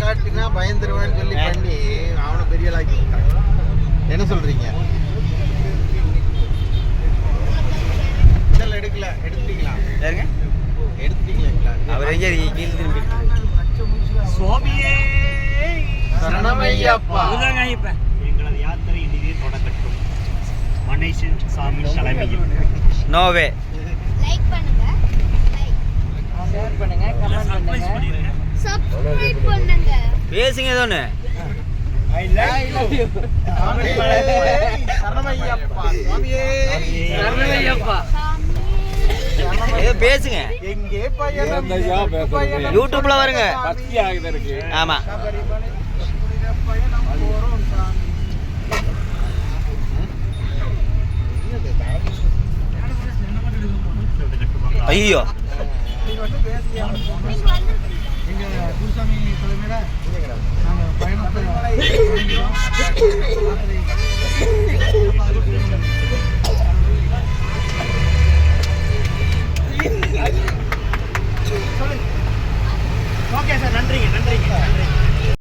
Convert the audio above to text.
காட்டினா பயந்துருவான்னு சொல்லி பண்ணி அவனை பெரிய விட்டாங்க. என்ன சொல்றீங்க? இதெல்லாம் எடுக்கல எடுத்துட்டீங்களா? யாருங்க? எடுத்துட்டீங்களா? அவர் எங்கே கீழே திரும்பி சுவாமியே சரணமையப்பா எங்களது யாத்திரை இனிதே தொடங்கட்டும். மணேசன் சாமி தலைமையில். நோவே லைக் பண்ணுங்க. லைக் ஷேர் பண்ணுங்க கமெண்ட் பண்ணுங்க. சப்ஸ்கிரைப் பண்ணுங்க பேசுங்க ஏதோ ஒன்று பேசுங்க. யூடியூப்ல வருங்க. ஆமா. ஐயோ. ஓகே சார் நன்றிங்க நன்றிங்க. நன்றி